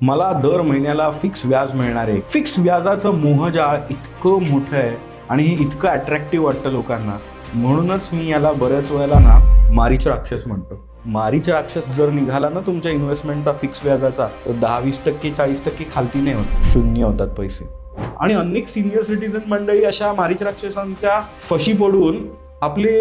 मला दर महिन्याला फिक्स व्याज मिळणार आहे. फिक्स व्याजाचं मोहजाळ इतकं मोठं आहे आणि हे इतकं अट्रॅक्टिव्ह वाटतं लोकांना म्हणूनच मी याला बऱ्याच वेळेला ना मारीच राक्षस म्हणतो. मारीच राक्षस जर निघाला ना तुमच्या इन्व्हेस्टमेंटचा फिक्स व्याजाचा तर दहा वीस टक्के चाळीस टक्के खालती नाही होत. शून्य होतात पैसे. आणि अनेक सिनियर सिटीजन मंडळी अशा मारीच राक्षसांच्या फशी पडून आपले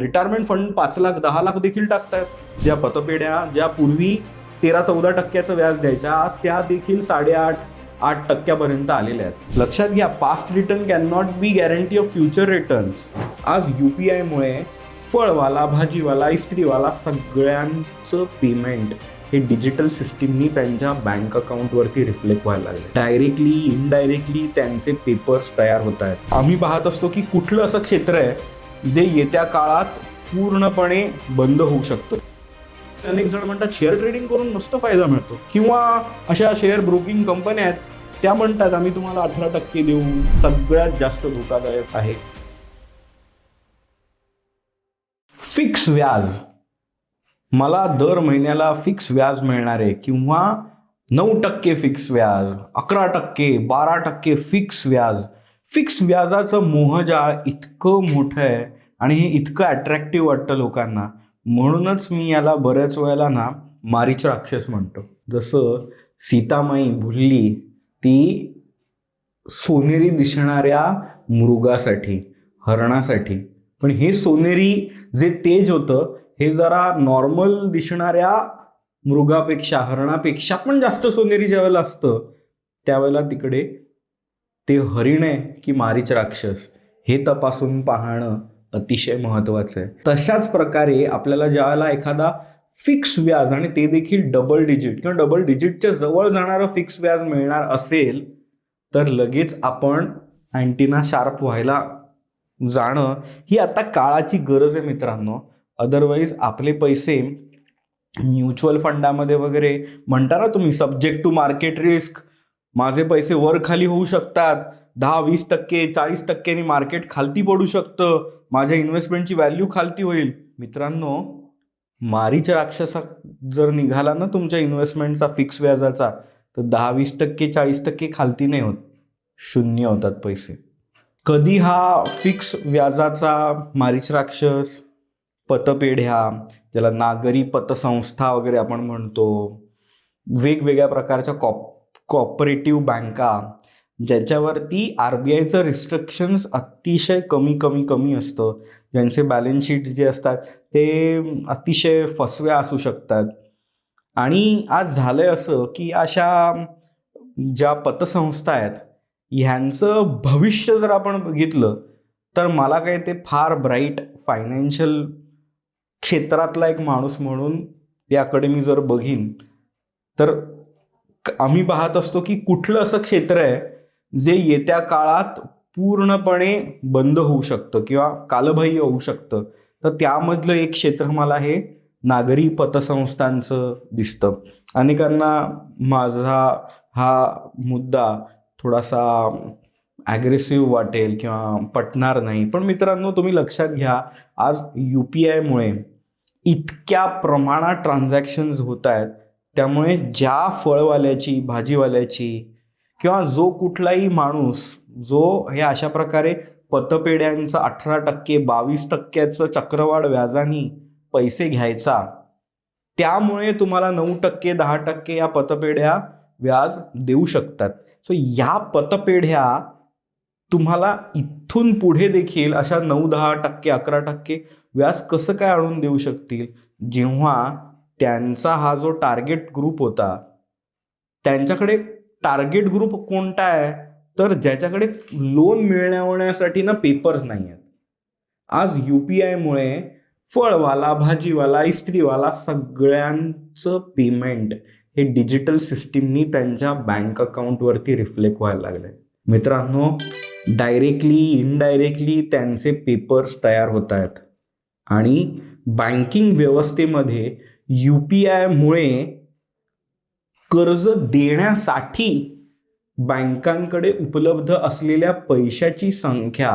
रिटायरमेंट फंड पाच लाख दहा लाख देखील टाकतायत ज्या पतपेढ्या ज्या पूर्वी तेरा चौदा टक्क्याचं व्याज द्यायच्या आज त्या देखील साडेआठ आठ टक्क्यापर्यंत आलेल्या आहेत. लक्षात घ्या past return can not be guarantee of future returns आज यू पी आयमुळे फळवाला भाजीवाला इस्त्रीवाला सगळ्यांचं पेमेंट हे डिजिटल सिस्टीमनी त्यांच्या बँक अकाउंटवरती रिफ्लेक्ट व्हायला लागले डायरेक्टली इनडायरेक्टली त्यांचे पेपर्स तयार होत आहेत. आम्ही पाहत असतो की कुठलं असं क्षेत्र आहे जे येत्या काळात पूर्णपणे बंद होऊ शकतं. अनेक जण म्हणतात शेअर ट्रेडिंग करून मस्त फायदा मिळतो. किंवा अशा शेअर ब्रोकिंग कंपन्या आहेत त्या म्हणतात आम्ही तुम्हाला अठरा टक्के देऊ. सगळ्यात जास्त धोकादायक आहे. फिक्स व्याज. मला दर महिन्याला फिक्स व्याज मिळणार आहे किंवा नऊ टक्के फिक्स व्याज अकरा टक्के बारा टक्के फिक्स व्याज. फिक्स व्याजाचं मोहजाळ इतकं मोठं आहे आणि हे इतकं अट्रॅक्टिव्ह वाटतं लोकांना. म्हणूनच मी याला बऱ्याच वेळेला ना मारीच राक्षस म्हणतो. जसं सीतामाई भुलली ती सोनेरी दिसणाऱ्या मृगासाठी हरणासाठी. पण हे सोनेरी जे तेज होतं हे जरा नॉर्मल दिसणाऱ्या मृगापेक्षा हरणापेक्षा पण जास्त सोनेरी ज्यावेळेला असतं त्यावेळेला तिकडे ते हरिण आहे की मारीच राक्षस हे तपासून पाहणं अतिशय महत्त्वाचं आहे. तशाच प्रकारे आपल्याला ज्यावेळेला एखादा फिक्स व्याज आणि ते देखील डबल डिजिट किंवा डबल डिजिटच्या जवळ जाणारं फिक्स व्याज मिळणार असेल तर लगेच आपण अँटीना शार्प व्हायला जाणं ही आता काळाची गरज आहे मित्रांनो. अदरवाईज आपले पैसे म्युच्युअल फंडामध्ये वगैरे म्हणता ना तुम्ही सब्जेक्ट टू मार्केट रिस्क माझे पैसे वर खाली होऊ शकतात. दहा वीस टक्के चाळीस टक्क्यांनी मार्केट खालती पडू शकतं. माझ्या इन्व्हेस्टमेंटची व्हॅल्यू खालती होईल. मित्रांनो मारीच्या राक्षसा जर निघाला ना तुमच्या इन्व्हेस्टमेंटचा फिक्स व्याजाचा तर दहा वीस टक्के चाळीस टक्के खालती नाही होत. शून्य होतात पैसे. कधी हा फिक्स व्याजाचा मारीच राक्षस पतपेढ्या ज्याला नागरी पतसंस्था वगैरे आपण म्हणतो वेगवेगळ्या प्रकारच्या कॉप कॉपरेटिव्ह बँका ज्याच्यावरती आर बी आयचं रिस्ट्रिक्शन्स अतिशय कमी कमी कमी असतं. ज्यांचे बॅलन्स शीट जे असतात ते अतिशय फसव्या असू शकतात. आणि आज झालं आहे असं की अशा ज्या पतसंस्था आहेत ह्यांचं भविष्य जर आपण बघितलं तर मला काय ते फार ब्राईट फायनान्शियल क्षेत्रातला एक माणूस म्हणून याकडे मी जर बघीन तर आम्ही पाहत असतो की कुठलं असं क्षेत्र आहे जे येत्या काळात पूर्णपणे बंद होऊ शकतं किंवा कालबाह्य होऊ शकतं. तर त्यामधलं एक क्षेत्र मला हे नागरी पतसंस्थांचं दिसतं. अनेकांना माझा हा मुद्दा थोडासा ॲग्रेसिव्ह वाटेल किंवा पटणार नाही. पण मित्रांनो तुम्ही लक्षात घ्या आज यू पी आयमुळे इतक्या प्रमाणात ट्रान्झॅक्शन्स होत आहेत. त्यामुळे ज्या फळवाल्याची भाजीवाल्याची किंवा जो कुठलाही माणूस जो हे अशा प्रकारे पतपेढ्यांचं अठरा टक्के बावीस टक्क्याचं चक्रवाढ व्याजानी पैसे घ्यायचा त्यामुळे तुम्हाला नऊ टक्के दहा टक्के या पतपेढ्या व्याज देऊ शकतात. सो या पतपेढ्या तुम्हाला इथून पुढे देखील अशा नऊ दहा टक्के अकरा टक्के व्याज कसं काय आणून देऊ शकतील? जेव्हा त्यांचा हा जो टार्गेट ग्रुप होता त्यांच्याकडे टार्गेट ग्रुप कोणता आहे? तर ज्याच्याकडे लोन मिळवण्यासाठी ना पेपर्स नाही आहेत आज यू पी आयमुळे फळवाला भाजीवाला इस्त्रीवाला सगळ्यांचं पेमेंट हे डिजिटल सिस्टीमनी त्यांच्या बँक अकाउंटवरती रिफ्लेक्ट व्हायला लागलंय. मित्रांनो डायरेक्टली इनडायरेक्टली त्यांचे पेपर्स तयार होत आहेत. आणि बँकिंग व्यवस्थेमध्ये यू पी आयमुळे कर्ज देण्यासाठी बँकांकडे उपलब्ध असलेल्या पैशाची संख्या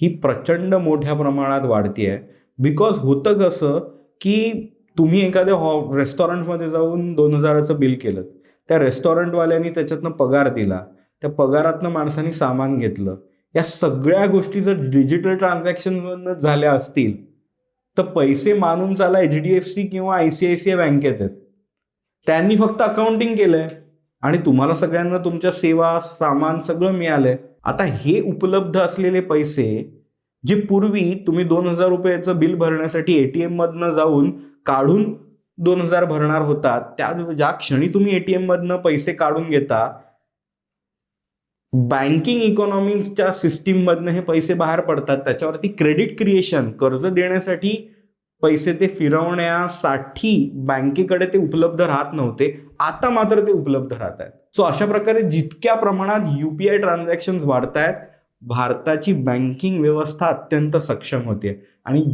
ही प्रचंड मोठ्या प्रमाणात वाढती आहे बिकॉज होतं कसं की तुम्ही एखाद्या हॉ रेस्टॉरंटमध्ये जाऊन दोन हजाराचं बिल केलं. त्या रेस्टॉरंटवाल्यांनी त्याच्यातनं पगार दिला. त्या पगारातनं माणसांनी सामान घेतलं. या सगळ्या गोष्टी जर डिजिटल ट्रान्झॅक्शन झाल्या असतील तर पैसे मानून चाला एच डी एफ सी किंवा I C I C I बँकेत आहेत त्यांनी फक्त अकाउंटिंग केलंय. आणि तुम्हाला सगळ्यांना तुमच्या सेवा सामान सगळं मिळालंय. आता हे उपलब्ध असलेले पैसे जे पूर्वी तुम्ही दोन हजार रुपयाचं बिल भरण्यासाठी एटीएम मधनं जाऊन काढून दोन हजार भरणार होता त्या ज्या क्षणी तुम्ही एटीएम मधनं पैसे काढून घेता बँकिंग इकॉनॉमीच्या सिस्टीम मधनं हे पैसे बाहेर पडतात. त्याच्यावरती क्रेडिट क्रिएशन कर्ज देण्यासाठी पैसे ते फिरवण्यासाठी बँकेकडे ते उपलब्ध राहत नव्हते. आता मात्र ते उपलब्ध राहत आहेत. सो अशा प्रकारे जितक्या प्रमाणात युपीआय ट्रान्झॅक्शन वाढत आहेत भारताची बँकिंग व्यवस्था अत्यंत सक्षम होते आणि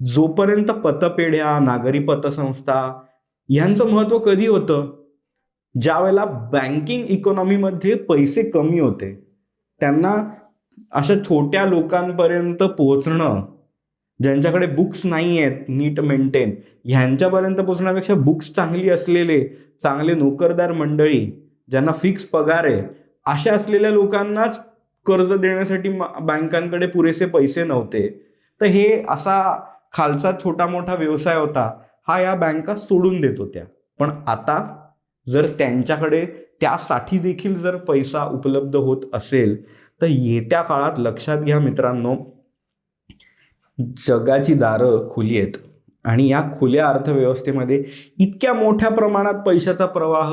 जोपर्यंत पतपेढ्या नागरी पतसंस्था यांचं महत्त्व कधी होतं? ज्या वेळेला बँकिंग इकॉनॉमीमध्ये पैसे कमी होते त्यांना अशा छोट्या लोकांपर्यंत पोहोचणं ज्यांच्याकडे बुक्स नाही आहेत नीट मेंटेन ह्यांच्यापर्यंत पोहोचण्यापेक्षा बुक्स चांगली असलेले चांगले नोकरदार मंडळी ज्यांना फिक्स पगार आहे अशा असलेल्या लोकांनाच कर्ज देण्यासाठी बँकांकडे पुरेसे पैसे नव्हते. तर हे असा खालचा छोटा मोठा व्यवसाय होता हा या बँका सोडून देत होत्या. पण आता जर त्यांच्याकडे त्यासाठी देखील जर पैसा उपलब्ध होत असेल तर येत्या काळात लक्षात घ्या मित्रांनो जगाची दारं खुली आहेत. आणि या खुल्या अर्थव्यवस्थेमध्ये इतक्या मोठ्या प्रमाणात पैशाचा प्रवाह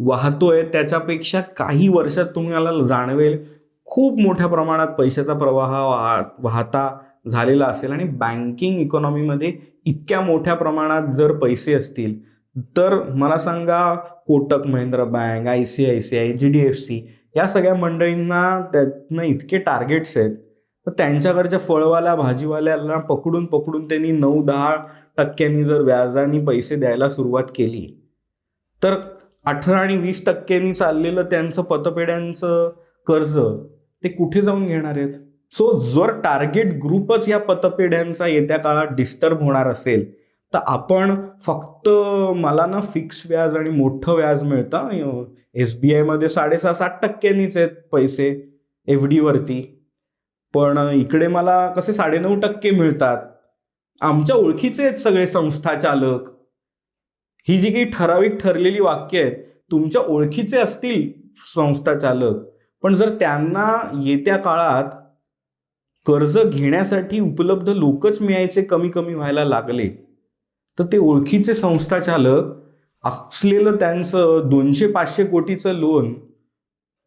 वाहतोय त्याच्यापेक्षा काही वर्षात तुम्हाला जाणवेल. खूप मोठ्या प्रमाणात पैशाचा प्रवाह वाह वाहता झालेला असेल आणि बँकिंग इकॉनॉमीमध्ये इतक्या मोठ्या प्रमाणात जर पैसे असतील तर मला सांगा Kotak Mahindra bank I C I C I G D F C या सगळ्या मंडळींना त्यातनं इतके टार्गेट्स आहेत. तर त्यांच्याकडच्या फळवाल्या भाजीवाल्याला पकडून पकडून त्यांनी नऊ दहा टक्क्यांनी जर व्याजाने पैसे द्यायला सुरुवात केली तर अठरा आणि वीस टक्क्यांनी चाललेलं त्यांचं पतपेढ्यांचं कर्ज ते कुठे जाऊन घेणार आहेत? सो जर टार्गेट ग्रुपच या पतपेढ्यांचा येत्या काळात डिस्टर्ब होणार असेल तर आपण फक्त मला ना फिक्स व्याज आणि मोठं व्याज मिळतं. एस बी आयमध्ये साडेसहा सात टक्क्यांनीच आहेत पैसे एफ डीवरती पण इकडे मला कसे साडेनऊ टक्के मिळतात? आमच्या ओळखीचे आहेत सगळे संस्था चालक. ही जी काही ठराविक ठरलेली वाक्य आहेत तुमच्या ओळखीचे असतील संस्था चालक. पण जर त्यांना येत्या काळात कर्ज घेण्यासाठी उपलब्ध लोकच मिळायचे कमी कमी व्हायला लागले तर ते ओळखीचे संस्था चालक असलेलं त्यांचं दोनशे पाचशे कोटीचं लोन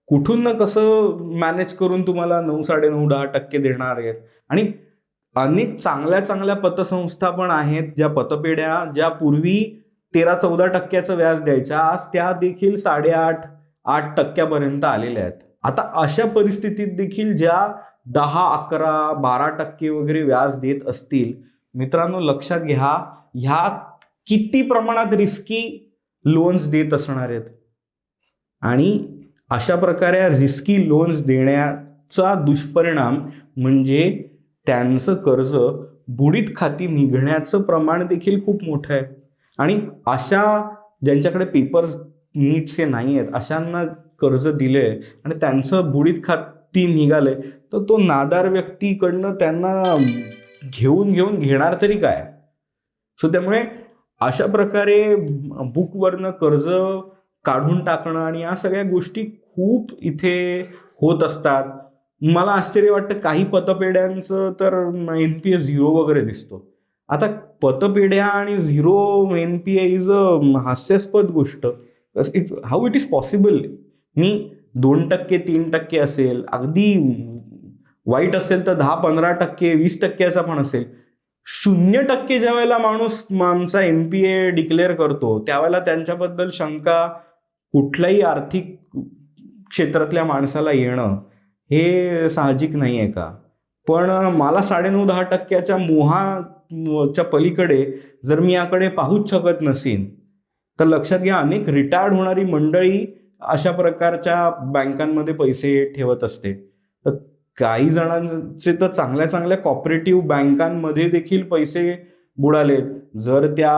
कुठून ना कसं मॅनेज करून तुम्हाला नऊ साडेनऊ दहा टक्के देणार आहेत? आणि अनेक चांगल्या चांगल्या पतसंस्था पण आहेत ज्या पतपेढ्या ज्या पूर्वी तेरा चौदा टक्क्याचं व्याज द्यायच्या आज त्या देखील साडेआठ आठ टक्क्यापर्यंत आलेल्या आहेत. आता अशा परिस्थितीत देखील ज्या दहा अकरा बारा टक्के वगैरे व्याज देत असतील मित्रांनो लक्षात घ्या ह्या किती प्रमाणात रिस्की लोन्स देत असणार आहेत. आणि अशा प्रकारे रिस्की लोन्स देण्याचा दुष्परिणाम म्हणजे त्यांचं कर्ज बुडीत खाती निघण्याचं प्रमाण देखील खूप मोठं आहे. आणि अशा ज्यांच्याकडे पेपर्स नीटचे नाही आहेत अशांना कर्ज दिले आणि त्यांचं बुडीत खाती निघाले तर तो नादार व्यक्तीकडनं त्यांना घेऊन घेऊन घेणार तरी काय? सो त्यामुळे अशा प्रकारे बुकवरनं कर्ज काढून टाकणं आणि या सगळ्या गोष्टी खूप इथे होत असतात. मला आश्चर्य वाटतं काही पतपेढ्यांचं तर एन पी ए झिरो वगैरे दिसतो. आता पतपेढ्या आणि zero N P A is a हास्यास्पद गोष्ट. It how it is possible मी दोन टक्के तीन टक्के असेल अगदी वाईट असेल तर दहा पंधरा टक्के वीस टक्क्याचा पण असेल. शून्य टक्के ज्या वेळेला माणूस आमचा एन पी ए डिक्लेअर करतो त्यावेळेला त्यांच्याबद्दल शंका कुठल्याही आर्थिक क्षेत्रातल्या माणसाला येणं हे साहजिक नाही आहे का? पण मला साडेनऊ दहा टक्क्याच्या मोहाच्या पलीकडे जर मी याकडे पाहूच शकत नसीन तर लक्षात घ्या अनेक रिटायर्ड होणारी मंडळी अशा प्रकारच्या बँकांमध्ये पैसे ठेवत असते. तर काही जणांचे तर चांगल्या चांगल्या कॉपरेटिव्ह बँकांमध्ये देखील पैसे बुडाले जर त्या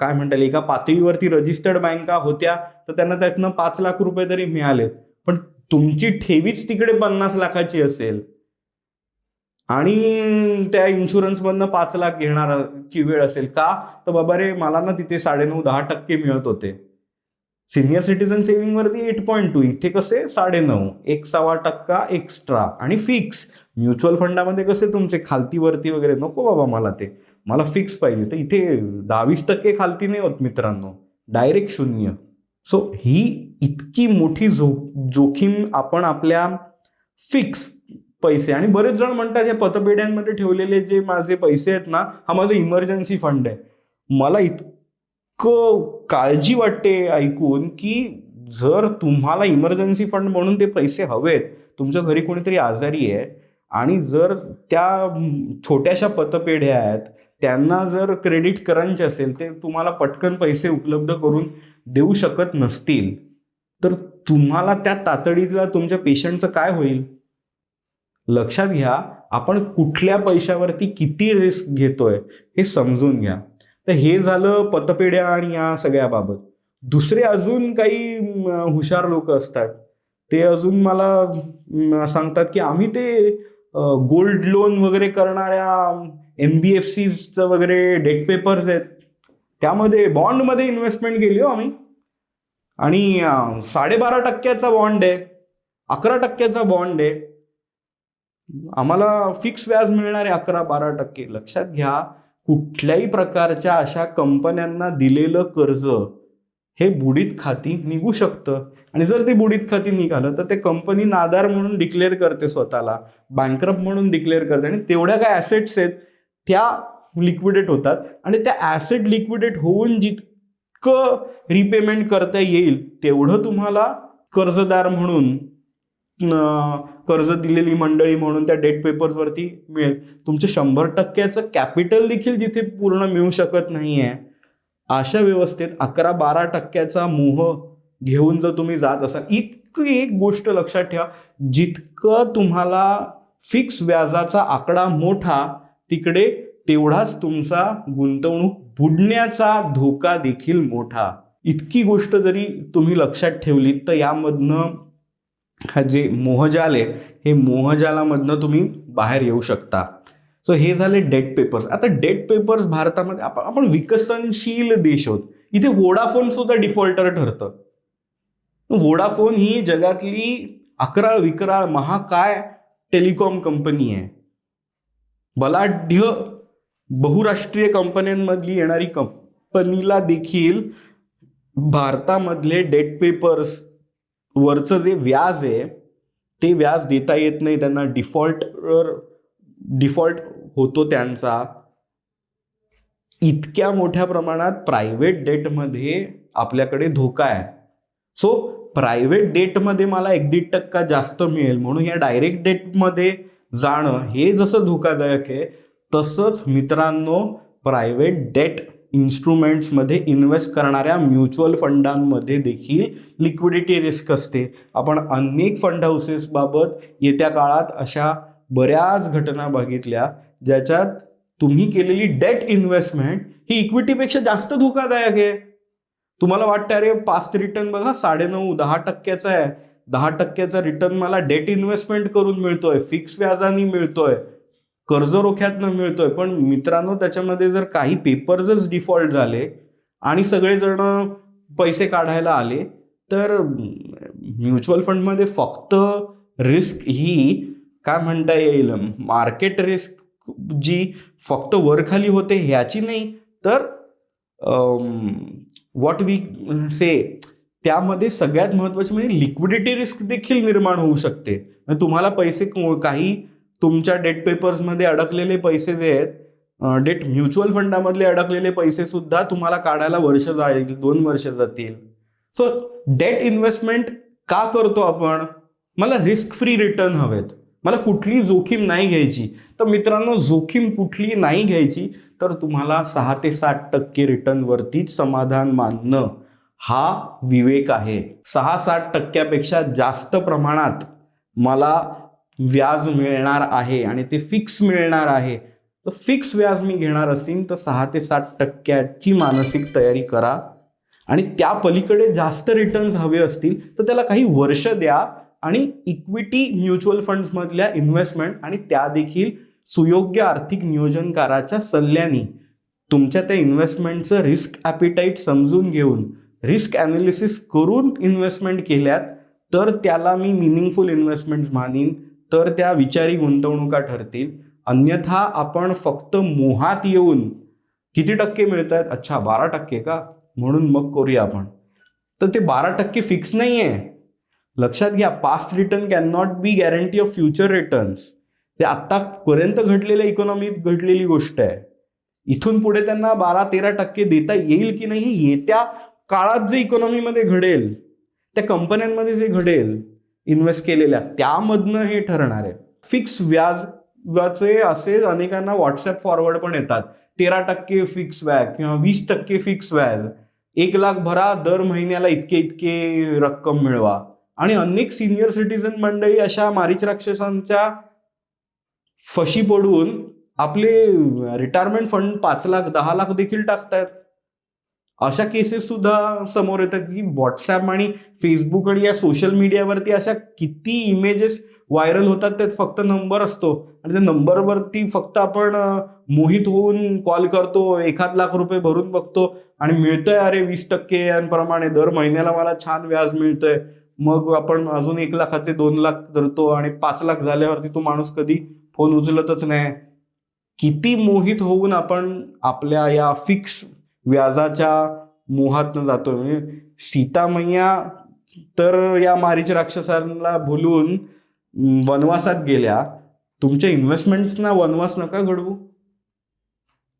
काय म्हणता येईल एका पातळीवरती रजिस्टर्ड बँका होत्या तर त्यांना त्यातनं पाच लाख रुपये तरी मिळाले पण तुमची ठेवीच तिकडे पन्नास लाखाची असेल. आणि त्या इन्शुरन्समधनं पाच लाख घेणाराची वेळ असेल का? तर बाबा रे मला ना तिथे साडेनऊ दहा टक्के मिळत होते. सिनियर सिटीजन सेव्हिंग वरती एट पॉईंट टू इथे कसे? साडेनऊ एक सव्वा टक्का एक्स्ट्रा आणि फिक्स म्युच्युअल फंडामध्ये कसे तुमचे खालती वरती वगैरे? नको बाबा मला ते. मला फिक्स पाहिजे तर इथे दहावीस टक्के खालती नाही होत मित्रांनो. डायरेक्ट शून्य. सो ही इतकी मोठी जो जोखीम आपण आपल्या फिक्स पैसे आणि बरेच जण म्हणतात या पतपेढ्यांमध्ये ठेवलेले जे माझे पैसे आहेत ना हा माझा इमर्जन्सी फंड आहे. मला इतकं काळजी वाटते ऐकून की जर तुम्हाला इमर्जन्सी फंड म्हणून ते पैसे हवेत तुमच्या घरी कोणीतरी आजारी आहे आणि जर त्या छोट्याशा पतपेढ्या आहेत त्यांना जर क्रेडिट करायचे असेल ते तुम्हाला पटकन पैसे उपलब्ध करून देऊ शकत नसतील तर तुम्हाला त्या तातडीला तुमच्या पेशंटचं काय होईल? लक्षात घ्या आपण कुठल्या पैशावरती किती रिस्क घेतोय हे समजून घ्या. तर हे झालं पतपेढ्या आणि या सगळ्याबाबत. दुसरे अजून काही हुशार लोक असतात. ते अजून मला सांगतात की आम्ही ते गोल्ड लोन वगैरे करणाऱ्या एम बी एफ सीचं वगैरे डेट पेपर्स आहेत. त्यामध्ये बॉन्डमध्ये इन्व्हेस्टमेंट केली हो आम्ही. आणि साडेबारा टक्क्याचा बॉन्ड आहे. अकरा टक्क्याचा बॉन्ड आहे. आम्हाला फिक्स व्याज मिळणार आहे अकरा बारा टक्के. लक्षात घ्या कुठल्याही प्रकारच्या अशा कंपन्यांना दिलेलं कर्ज हे बुडीत खाती निघू शकतं. आणि जर ते बुडीत खाती निघालं तर ते कंपनी नादार म्हणून डिक्लेअर करते स्वतःला. बँकरप म्हणून डिक्लेअर करते. आणि तेवढ्या काय ॲसेट्स आहेत? त्या लिक्विडेट होतात आणि त्या ॲसेट लिक्विडेट होऊन जितकं रिपेमेंट करता येईल तेवढं तुम्हाला कर्जदार म्हणून कर्ज दिलेली मंडळी म्हणून त्या डेट पेपर्सवरती मिळेल. तुमचं शंभर टक्क्याचं कॅपिटल देखील जिथे पूर्ण मिळू शकत नाही आहे अशा व्यवस्थेत अकरा बारा टक्क्याचा मोह घेऊन जर तुम्ही जात असाल इतकी एक गोष्ट लक्षात ठेवा जितकं तुम्हाला फिक्स व्याजाचा आकडा मोठा तिकडे तेवढाच तुमचा गुंतवणूक बुडण्याचा धोका देखील मोठा. इतकी गोष्ट जरी तुम्ही लक्षात ठेवलीत तर यामधनं हा जे मोहजाल आहे हे मोहजालामधनं तुम्ही बाहेर येऊ शकता. सो हे झाले डेट पेपर्स आता डेट पेपर्स भारतामध्ये आपण आपण विकसनशील देश आहोत. इथे वोडाफोन सुद्धा डिफॉल्टर ठरतं. वोडाफोन ही जगातली अकराळ विकराळ महाकाय टेलिकॉम कंपनी आहे. बलाढ्य बहुराष्ट्रीय कंपन्यांमधली येणारी कंपनीला देखील भारतामधले डेट पेपर्स वरचं जे व्याज आहे ते व्याज देता येत नाही. त्यांना डिफॉल्ट डिफॉल्ट होतो त्यांचा. इतक्या मोठ्या प्रमाणात प्रायव्हेट डेटमध्ये आपल्याकडे धोका आहे. सो प्रायव्हेट डेटमध्ये मला एक दीड टक्का जास्त मिळेल म्हणून या डायरेक्ट डेटमध्ये जाणं हे जसं धोकादायक आहे तसंच मित्रांनो प्रायव्हेट डेट इन्स्ट्रुमेंट्समध्ये इन्व्हेस्ट करणाऱ्या म्युच्युअल फंडांमध्ये देखील लिक्विडिटी रिस्क असते. आपण अनेक फंड हाऊसेसबाबत येत्या काळात अशा बऱ्याच घटना बघितल्या ज्याच्यात तुम्ही केलेली डेट इन्व्हेस्टमेंट ही इक्विटीपेक्षा जास्त धोकादायक आहे. तुम्हाला वाटतं अरे पास्ट रिटर्न बघा साडेनऊ दहा टक्क्याचा आहे. दहा टक्क्याचा रिटर्न मला डेट इन्व्हेस्टमेंट करून मिळतोय फिक्स व्याजाने मिळतोय कर्ज रोख्यातनं मिळतोय. पण मित्रांनो त्याच्यामध्ये जर काही पेपर्सच डिफॉल्ट झाले आणि सगळेजण पैसे काढायला आले तर म्युच्युअल फंडमध्ये फक्त रिस्क ही काय म्हणता येईल मार्केट रिस्क जी फक्त वरखाली होते ह्याची नाही तर व्हॉट वी से त्यामध्ये सगळ्यात महत्वाची म्हणजे लिक्विडिटी रिस्क देखील निर्माण होऊ शकते. तुम्हाला पैसे काही तुमच्या डेट पेपर्समध्ये अडकलेले पैसे जे आहेत डेट म्युच्युअल फंडामधले अडकलेले पैसे सुद्धा तुम्हाला काढायला वर्ष जाईल दोन वर्ष जातील. सो डेट इन्व्हेस्टमेंट का करतो आपण? मला रिस्क फ्री रिटर्न हवेत. मला कुठली जोखीम नाही घ्यायची. तर मित्रांनो जोखीम कुठली नाही घ्यायची तर तुम्हाला सहा ते सात टक्के रिटर्नवरतीच समाधान मानणं. हा विवेक आहे. सहा साठ टक्क्यापेक्षा जास्त प्रमाणात मला व्याज मिळणार आहे आणि ते फिक्स मिळणार आहे. तर फिक्स व्याज मी घेणार असेल तर सहा ते सात टक्क्याची मानसिक तयारी करा. आणि त्या पलीकडे जास्त रिटर्न्स हवे असतील तर त्याला काही वर्ष द्या आणि इक्विटी म्युच्युअल फंड्समधल्या इन्व्हेस्टमेंट आणि त्या देखील सुयोग्य आर्थिक नियोजनकाराच्या सल्ल्याने तुमच्या त्या इन्व्हेस्टमेंटचं रिस्क ॲपिटाईट समजून घेऊन रिस्क ॲनालिसिस करून इन्व्हेस्टमेंट केल्यात तर त्याला मी मिनिंगफुल इन्व्हेस्टमेंट मानीन तर त्या विचारी गुंतवणुका ठरतील. अन्यथा आपण फक्त मोहात येऊन किती टक्के मिळत आहेत अच्छा बारा टक्के का? म्हणून मग करूया आपण. तर ते बारा टक्के फिक्स नाही आहे लक्षात घ्या past return can not be guarantee of future returns ते आत्तापर्यंत घडलेल्या इकॉनॉमीत घडलेली गोष्ट आहे. इथून पुढे त्यांना बारा तेरा टक्के देता येईल की नाही येत्या काळात जे इकॉनॉमीमध्ये घडेल त्या कंपन्यांमध्ये जे घडेल इन्व्हेस्ट केलेल्या त्यामधनं हे ठरणार आहे. फिक्स व्याजचे असे अनेकांना व्हॉट्सअप फॉरवर्ड पण येतात. तेरा टक्के फिक्स व्याज किंवा वीस टक्के फिक्स व्याज. एक लाख भरा दर महिन्याला इतके इतके रक्कम मिळवा. आणि अनेक सिनियर सिटीजन मंडळी अशा मारीच राक्षसांच्या फशी पडून आपले रिटायरमेंट फंड पाच लाख दहा लाख देखील टाकतायत. अशा केसेस सुद्धा समोर येतात की व्हॉट्सॲप आणि फेसबुक आणि या सोशल मीडियावरती अशा किती इमेजेस व्हायरल होतात त्यात फक्त नंबर असतो. आणि त्या नंबरवरती फक्त आपण मोहित होऊन कॉल करतो एखाद लाख रुपये भरून बघतो आणि मिळतंय अरे वीस टक्के यांप्रमाणे दर महिन्याला मला छान व्याज मिळतंय. मग आपण अजून एक लाखाचे दोन लाख धरतो आणि पाच लाख झाल्यावरती तो माणूस कधी फोन उचलतच नाही. किती मोहित होऊन आपण आपल्या या फिक्स व्याजाच्या मोहातनं जातो म्हणजे सीता मैया तर या मारीच राक्षसांना भुलून वनवासात गेल्या. तुमच्या इन्व्हेस्टमेंट्सना वनवास नका घडवू.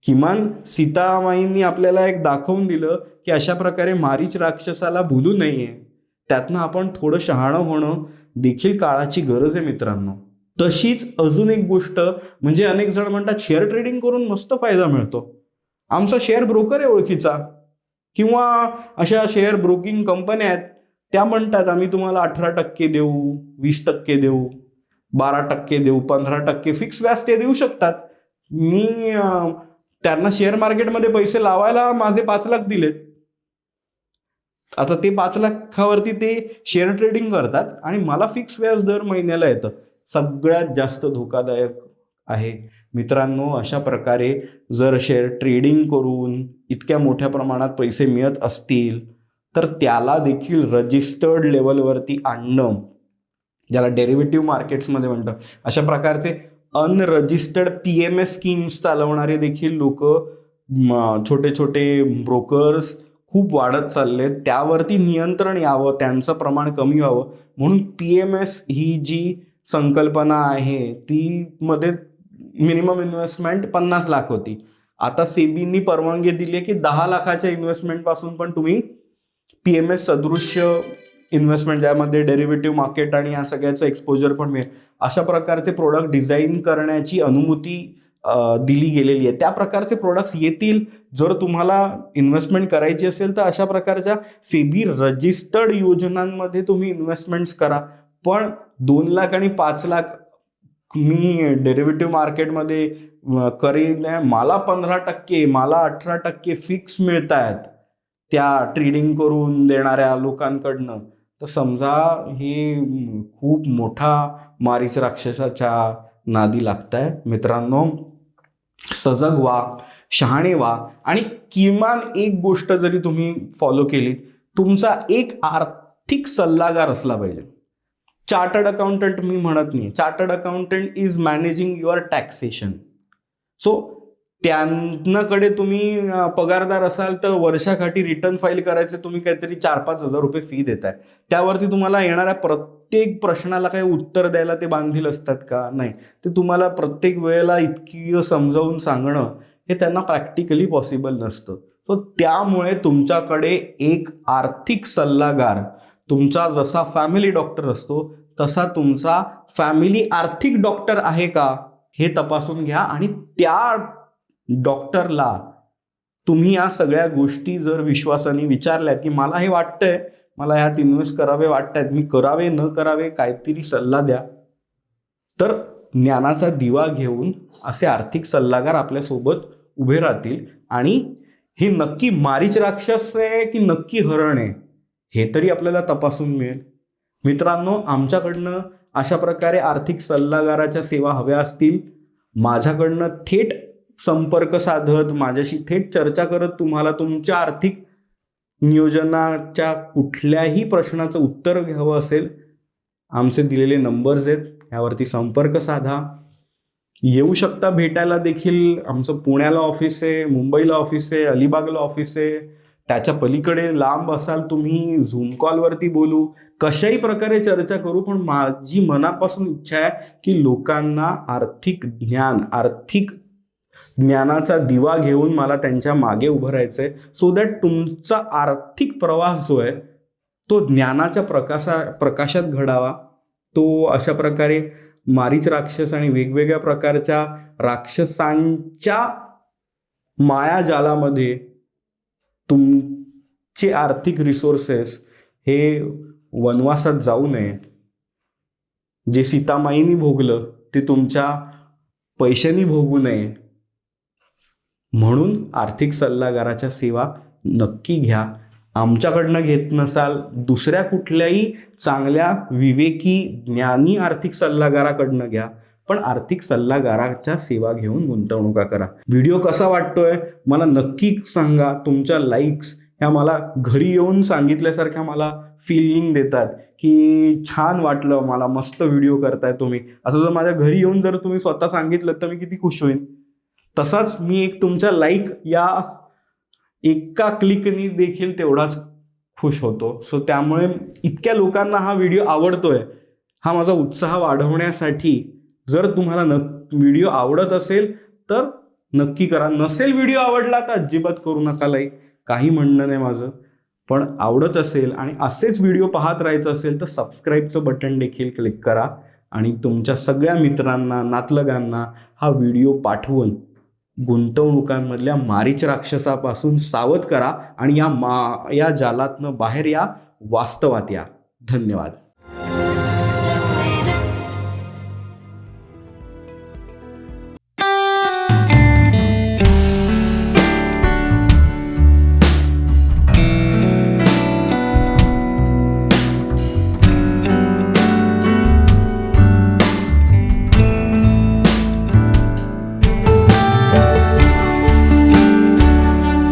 किमान सीतामाईंनी आपल्याला एक दाखवून दिलं की अशा प्रकारे मारीच राक्षसाला भुलू नये. त्यातनं आपण थोडं शहाणं होणं देखील काळाची गरज आहे मित्रांनो. तशीच अजून एक गोष्ट म्हणजे अनेक जण म्हणतात शेअर ट्रेडिंग करून मस्त फायदा मिळतो. आमचा शेअर ब्रोकर आहे ओळखीचा. किंवा अशा शेअर ब्रोकिंग कंपन्या आहेत त्या म्हणतात आम्ही तुम्हाला अठरा टक्के देऊ वीस टक्के देऊ बारा टक्के देऊ पंधरा टक्के फिक्स व्याज ते देऊ शकतात. मी त्यांना शेअर मार्केटमध्ये पैसे लावायला माझे पाच लाख दिलेत. आता ते पाच लाखावरती ते शेअर ट्रेडिंग करतात आणि मला फिक्स व्याज दर महिन्याला येतं. सगळ्यात जास्त धोकादायक आहे. मित्रांनो अशा प्रकारे जर शेअर ट्रेडिंग करून इतक्या मोठ्या प्रमाणात पैसे मिळत असतील तर त्याला देखील रजिस्टर्ड लेवलवरती आणणं ज्याला डेरिव्हेटिव्ह मार्केट्समध्ये म्हणतं अशा प्रकारचे unregistered P M S schemes चालवणारे देखील लोक छोटे छोटे ब्रोकर्स खूप वाढत चालले त्यावरती नियंत्रण यावं त्यांचं प्रमाण कमी व्हावं. म्हणून पी एम एस ही जी संकल्पना आहे ती मध्ये मिनिमम इन्व्हेस्टमेंट पन्नास लाख होती. आता सेबीनी परवानगी दिली आहे की दहा लाखाच्या इन्व्हेस्टमेंटपासून पण तुम्ही पी एम एस सदृश्य इन्व्हेस्टमेंट ज्यामध्ये डेरिव्हेटिव्ह मार्केट आणि या सगळ्याचं एक्सपोजर पण मिळेल. अशा प्रकारचे प्रोडक्ट डिझाईन करण्याची अनुमती दिली गेलेली आहे. त्या प्रकारचे प्रोडक्ट्स येतील. जर तुम्हाला इन्व्हेस्टमेंट करायची असेल तर अशा प्रकारच्या सेबी रजिस्टर्ड योजनांमध्ये तुम्ही इन्व्हेस्टमेंट्स करा. पण दोन लाख आणि पाच लाख मी डेरिव्हेटिव्ह मार्केटमध्ये करीन मला पंधरा टक्के मला अठरा टक्के फिक्स मिळत आहेत त्या ट्रेडिंग करून देणाऱ्या लोकांकडनं. तर समजा हे खूप मोठा मारीच राक्षसाच्या नादी लागताय मित्रांनो सजग व्हा शहाणे व्हा आणि किमान एक गोष्ट जरी तुम्ही फॉलो केली तुमचा एक आर्थिक सल्लागार असला पाहिजे. चार्टर्ड अकाउंटंट मी म्हणत नाही. Chartered accountant is managing your taxation so त्यांनाकडे तुम्ही पगारदार असाल तर वर्षाकाठी रिटर्न फाईल करायचे तुम्ही काहीतरी चार पाच हजार रुपये फी देताय. त्यावरती तुम्हाला येणाऱ्या प्रत्येक प्रश्नाला काही उत्तर द्यायला ते बांधील असतात का? नाही. ते तुम्हाला प्रत्येक वेळेला इतकी समजावून सांगणं हे त्यांना प्रॅक्टिकली पॉसिबल नसतं. सो त्यामुळे तुमच्याकडे एक आर्थिक सल्लागार तुमचा जसा फॅमिली डॉक्टर असतो तसा तुमचा फॅमिली आर्थिक डॉक्टर आहे का? हे तपासून घ्या आणि त्या डॉक्टरला तुम्ही या सगळ्या गोष्टी जर विश्वासाने विचारल्यात की मला हे वाटतंय मला ह्यात इन्व्हेस्ट करावे वाटतायत मी करावे न करावे काहीतरी सल्ला द्या. तर ज्ञानाचा दिवा घेऊन असे आर्थिक सल्लागार आपल्यासोबत उभे राहतील आणि हे नक्की मारीच राक्षस आहे की नक्की हरण आहे हे तरी आपल्याला तपासून मिळेल. मित्रांनो आमच्याकडनं अशा प्रकारे आर्थिक सल्लागाराच्या सेवा हव्या असतील. माझ्याकडनं थेट संपर्क साधत माझ्याशी थेट चर्चा करत तुम्हाला तुमच्या आर्थिक नियोजनाच्या कुठल्याही प्रश्नाचं उत्तर घ्यावं असेल आमचे दिलेले नंबर्स आहेत ह्यावरती संपर्क साधा. येऊ शकता भेटायला देखील. आमचं पुण्याला ऑफिस आहे मुंबईला ऑफिस आहे अलिबागला ऑफिस आहे. त्याच्या पलीकडे लांब असाल तुम्ही झूम कॉलवरती बोलू. कशाही प्रकारे चर्चा करू पण माझी मनापासून इच्छा आहे की लोकांना आर्थिक ज्ञान आर्थिक ज्ञानाचा दिवा घेऊन मला त्यांच्या मागे उभं राहायचं आहे सो दॅट तुमचा आर्थिक प्रवास जो आहे तो ज्ञानाच्या प्रकाशा प्रकाशात घडावा. तो अशा प्रकारे मारीच राक्षस आणि वेगवेगळ्या प्रकारच्या राक्षसांच्या मायाजालामध्ये तुमचे आर्थिक रिसोर्सेस हे वनवासात जाऊ नये. जे सीतामाईनी भोगलं ते तुमच्या पैशांनी भोगू नये. म्हणून आर्थिक सल्लागाराच्या सेवा नक्की घ्या. आमच्याकडनं घेत नसाल दुसऱ्या कुठल्याही चांगल्या विवेकी ज्ञानी आर्थिक सल्लागाराकडनं घ्या. पण आर्थिक सल्लागाराच्या सेवा घेऊन गुंतवणुका करा. व्हिडिओ कसा वाटतोय? मला नक्की सांगा. तुमच्या लाईक्स ह्या मला घरी येऊन सांगितल्यासारख्या मला फिलिंग देतात की छान वाटलं मला मस्त व्हिडिओ करताय तुम्ही. असं जर माझ्या घरी येऊन जर तुम्ही स्वतः सांगितलं तर मी किती खुश होईन. तसाच मी एक तुमच्या लाईक या एका क्लिकनी देखील तेवढाच खुश होतो. सो त्यामुळे इतक्या लोकांना हा व्हिडिओ आवडतोय. हा माझा उत्साह वाढवण्यासाठी जर तुम्हाला न व्हिडिओ आवडत असेल तर नक्की करा. नसेल व्हिडिओ आवडला तर अजिबात करू नका लाईक काही म्हणणं नाही माझं. पण आवडत असेल आणि असेच व्हिडिओ पाहत राहायचं असेल तर सबस्क्राईबचं बटन देखील क्लिक करा. आणि तुमच्या सगळ्या मित्रांना नातलगांना हा व्हिडिओ पाठवून गुंतवणुकांमधल्या मारीच राक्षसापासून सावध करा. आणि या मा या जालातनं बाहेर या. वास्तवात या. धन्यवाद.